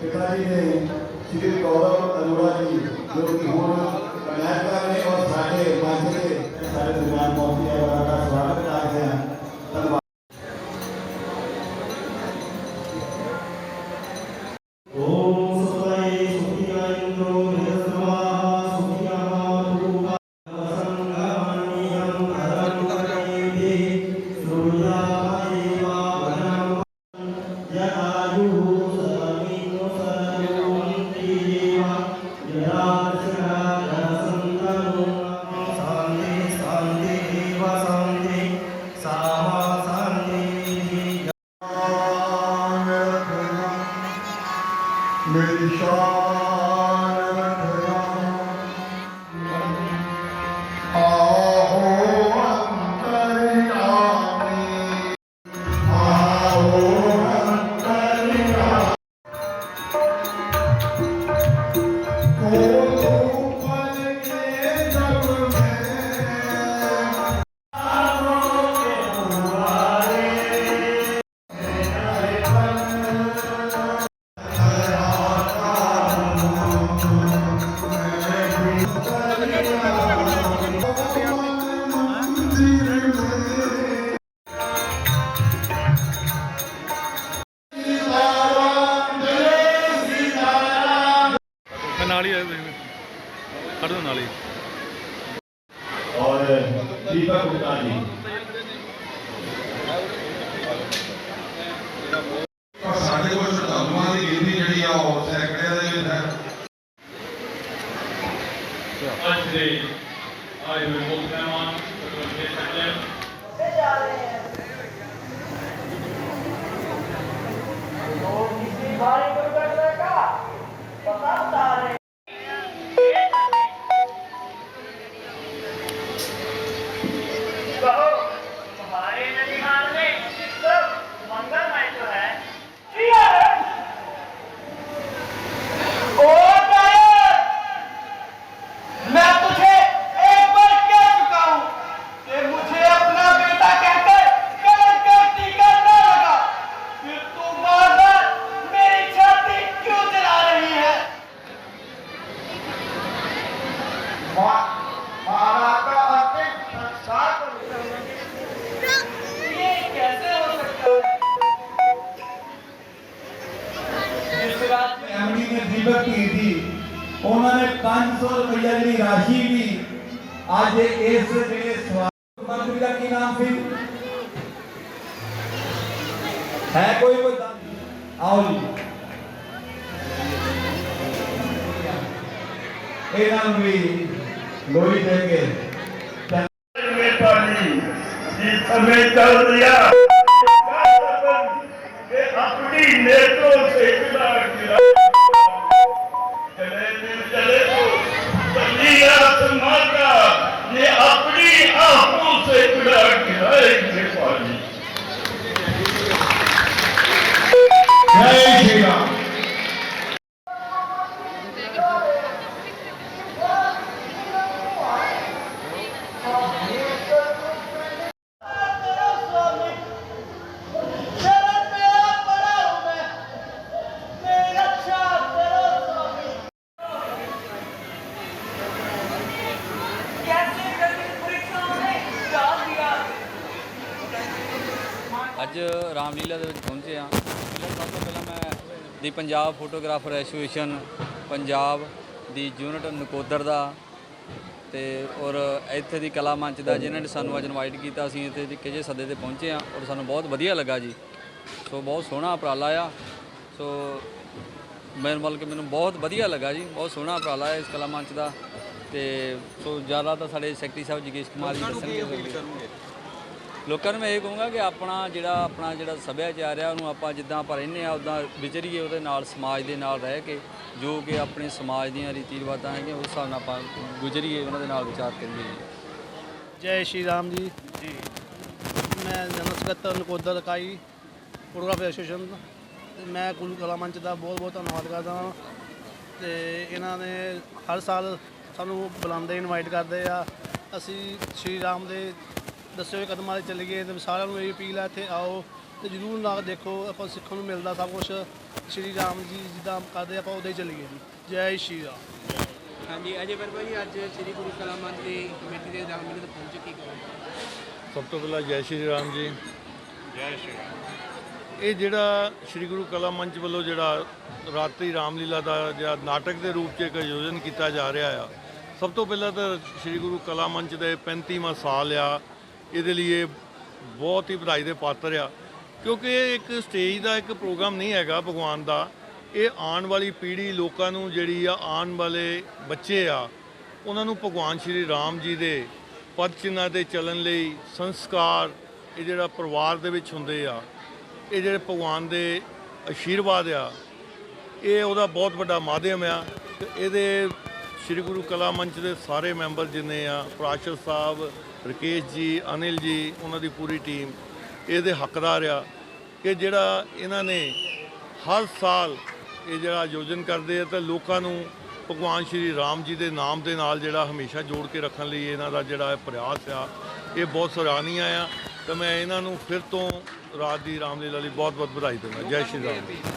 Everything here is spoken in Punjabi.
ਪਿਤਾ ਜੀ ਨੇ ਸ਼੍ਰੀ ਗੌਰਵ ਅਰੋੜਾ ਜੀ ਜੋ ਕਿ ਹੁਣ ਅਮਰੀਕਾ ਨੇ ਔਰ ਸਾਡੇ ਮੰਚ ਦੇ ਸਾਡੇ ਦਰਮਿਆਨ ਪਹੁੰਚੇ ਹੈ ਉਹਨਾਂ ਦਾ ਸਵਾਗਤ ਕਰਦੇ ਹਾਂ ਧੰਨਵਾਦ। ਖੜ ਦੋ ਨਾਲ ਹੀ ਔਰ ਦੀਪਕ ਗੁਪਤਾ ਜੀ। गुजरात में हमने में दीपक की थी। उन्होंने 500 रुपया की राशि भी आज इस ज़िले मंत्री का की नाम थी है कोई कोई आओ जी। ये नाम भी गोली देंगे। में पानी जी समय चल दिया metros, sei lá, ਅੱਜ ਰਾਮਲੀਲਾ ਦੇ ਵਿੱਚ ਪਹੁੰਚੇ ਆ ਪਹਿਲਾਂ ਸਭ ਤੋਂ ਪਹਿਲਾਂ ਮੈਂ the Punjab photographer association Punjab the unit Nakodar ਦਾ ਤੇ ਔਰ ਇੱਥੇ ਦੀ ਕਲਾ ਮੰਚ ਦਾ ਜਿਨ੍ਹਾਂ ਨੇ ਸਾਨੂੰ ਅੱਜ ਇਨਵਾਈਟ ਕੀਤਾ, ਅਸੀਂ ਇੱਥੇ ਦੀ ਕਿਹੜੇ ਸੱਦੇ ਤੇ ਪਹੁੰਚੇ ਆ ਔਰ ਸਾਨੂੰ ਬਹੁਤ ਵਧੀਆ ਲੱਗਾ ਜੀ। ਸੋ ਬਹੁਤ ਸੋਹਣਾ ਉਪਰਾਲਾ ਆ। ਸੋ ਮੈਨੂੰ ਮਤਲਬ ਕਿ ਮੈਨੂੰ ਬਹੁਤ ਵਧੀਆ ਲੱਗਾ ਜੀ, ਬਹੁਤ ਸੋਹਣਾ ਉਪਰਾਲਾ ਹੈ ਇਸ ਕਲਾ ਮੰਚ ਦਾ ਤੇ ਸੋ ਜ਼ਿਆਦਾ ਤਾਂ ਸਾਡੇ ਸੈਕਟਰੀ ਸਾਹਿਬ ਜਗੇਸ਼ ਕੁਮਾਰ ਜੀ ਦੱਸਣਗੇ। ਲੋਕਾਂ ਨੂੰ ਮੈਂ ਇਹ ਕਹੂੰਗਾ ਕਿ ਆਪਣਾ ਜਿਹੜਾ ਆਪਣਾ ਜਿਹੜਾ ਸੱਭਿਆਚਾਰ ਆ ਉਹਨੂੰ ਆਪਾਂ ਜਿੱਦਾਂ ਆਪਾਂ ਰਹਿੰਦੇ ਆ ਉਦਾਂ ਵਿਚਰੀਏ ਉਹਦੇ ਨਾਲ ਸਮਾਜ ਦੇ ਨਾਲ ਰਹਿ ਕੇ ਜੋ ਕਿ ਆਪਣੇ ਸਮਾਜ ਦੀਆਂ ਰੀਤੀ ਰਿਵਾਜਾਂ ਹੈਗੀਆਂ ਉਸ ਹਿਸਾਬ ਨਾਲ ਆਪਾਂ ਗੁਜ਼ਰੀਏ ਉਹਨਾਂ ਦੇ ਨਾਲ ਵਿਚਾਰ ਕਰੀਏ। ਜੀ ਜੈ ਸ਼੍ਰੀ ਰਾਮ ਜੀ। ਜੀ। ਮੈਂ ਜਨਰਲ ਸਕੱਤਰ ਨਕੋਦਰ ਇਕਾਈ ਫੋਟੋਗ੍ਰਾਫੀ ਐਸੋਸੀਏਸ਼ਨ ਤੇ ਮੈਂ ਕੁੱਲ ਕਲਾ ਮੰਚ ਦਾ ਬਹੁਤ ਬਹੁਤ ਧੰਨਵਾਦ ਕਰਦਾ ਹਾਂ। ਤੇ ਇਹਨਾਂ ਨੇ ਹਰ ਸਾਲ ਸਾਨੂੰ ਬੁਲਾਉਂਦੇ ਇਨਵਾਈਟ ਕਰਦੇ ਆ। ਅਸੀਂ ਸ਼੍ਰੀ ਰਾਮ ਦੇ ਦੱਸੇ ਹੋਏ ਕਦਮਾਂ 'ਤੇ ਚੱਲੀਏ ਤੇ ਸਾਰਿਆਂ ਨੂੰ ਇਹ ਅਪੀਲ ਹੈ ਇੱਥੇ ਆਓ ਤੇ ਜਰੂਰ ਨਾਲ ਦੇਖੋ ਆਪਾਂ ਸਿੱਖਣ ਨੂੰ ਮਿਲਦਾ ਸਭ ਕੁਝ ਸ਼੍ਰੀ ਰਾਮ ਜੀ ਜਿੱਦਾਂ ਕਰਦੇ ਆਪਾਂ ਉਦਾਂ ਹੀ ਚੱਲੀਏ ਜੀ। ਜੈ ਸ਼੍ਰੀ ਰਾਮ। ਹਾਂਜੀ ਅਜੇ ਵਰਮਾ ਜੀ ਅੱਜ ਸ੍ਰੀ ਗੁਰੂ ਕਲਾ ਮੰਚ ਦੀ ਕਮੇਟੀ ਦੇ ਦਾਨ ਮਿਲਣ ਪਹੁੰਚ ਚੁੱਕੀ ਕਰੋ ਸਭ ਤੋਂ ਪਹਿਲਾਂ ਜੈ ਸ਼੍ਰੀ ਰਾਮ ਜੀ। ਜੈ ਸ਼੍ਰੀ ਰਾਮ। ਇਹ ਜਿਹੜਾ ਸ੍ਰੀ ਗੁਰੂ ਕਲਾ ਮੰਚ ਵੱਲੋਂ ਜਿਹੜਾ ਰਾਤਰੀ ਰਾਮਲੀਲਾ ਦਾ ਜਿਹੜਾ ਨਾਟਕ ਦੇ ਰੂਪ 'ਚ ਇੱਕ ਆਯੋਜਨ ਕੀਤਾ ਜਾ ਰਿਹਾ ਆ ਸਭ ਤੋਂ ਪਹਿਲਾਂ ਤਾਂ ਸ੍ਰੀ ਗੁਰੂ ਕਲਾ ਮੰਚ ਦੇ 35ਵਾਂ ਸਾਲ ਆ। ਇਹਦੇ ਲਈ ਇਹ ਬਹੁਤ ਹੀ ਵਧਾਈ ਦੇ ਪਾਤਰ ਆ। ਕਿਉਂਕਿ ਇਹ ਇੱਕ ਸਟੇਜ ਦਾ ਇੱਕ ਪ੍ਰੋਗਰਾਮ ਨਹੀਂ ਹੈਗਾ ਭਗਵਾਨ ਦਾ। ਇਹ ਆਉਣ ਵਾਲੀ ਪੀੜ੍ਹੀ ਲੋਕਾਂ ਨੂੰ ਜਿਹੜੀ ਆ, ਆਉਣ ਵਾਲੇ ਬੱਚੇ ਆ, ਉਹਨਾਂ ਨੂੰ ਭਗਵਾਨ ਸ਼੍ਰੀ ਰਾਮ ਜੀ ਦੇ ਪਦ ਚਿੰਨ੍ਹਾਂ ਤੇ ਚੱਲਣ ਲਈ ਸੰਸਕਾਰ, ਇਹ ਜਿਹੜਾ ਪਰਿਵਾਰ ਦੇ ਵਿੱਚ ਹੁੰਦੇ ਆ, ਇਹ ਜਿਹੜੇ ਭਗਵਾਨ ਦੇ ਆਸ਼ੀਰਵਾਦ ਆ, ਇਹ ਉਹਦਾ ਬਹੁਤ ਵੱਡਾ ਮਾਧਿਅਮ ਆ। ਤੇ ਇਹਦੇ ਸ੍ਰੀ ਗੁਰੂ ਕਲਾ ਮੰਚ ਦੇ ਸਾਰੇ ਮੈਂਬਰ ਜਿੰਨੇ ਆ ਪ੍ਰਾਸ਼ਰ ਸਾਹਿਬ, ਰਕੇਸ਼ ਜੀ, ਅਨਿਲ ਜੀ, ਉਹਨਾਂ ਦੀ ਪੂਰੀ ਟੀਮ ਇਹਦੇ ਹੱਕਦਾਰ ਆ ਕਿ ਜਿਹੜਾ ਇਹਨਾਂ ਨੇ ਹਰ ਸਾਲ ਇਹ ਜਿਹੜਾ ਆਯੋਜਨ ਕਰਦੇ ਆ ਤੇ ਲੋਕਾਂ ਨੂੰ ਭਗਵਾਨ ਸ਼੍ਰੀ ਰਾਮ ਜੀ ਦੇ ਨਾਮ ਦੇ ਨਾਲ ਜਿਹੜਾ ਹਮੇਸ਼ਾ ਜੋੜ ਕੇ ਰੱਖਣ ਲਈ ਇਹਨਾਂ ਦਾ ਜਿਹੜਾ ਪ੍ਰਯਾਸ ਆ, ਇਹ ਬਹੁਤ ਸਰਾਹਨੀਆ ਆ। ਤੇ ਮੈਂ ਇਹਨਾਂ ਨੂੰ ਫਿਰ ਤੋਂ ਰਾਤ ਦੀ ਰਾਮਲੀਲਾ ਲਈ ਬਹੁਤ ਬਹੁਤ ਵਧਾਈ ਦਿੰਦਾ। ਜੈ ਸ਼੍ਰੀ ਰਾਮ।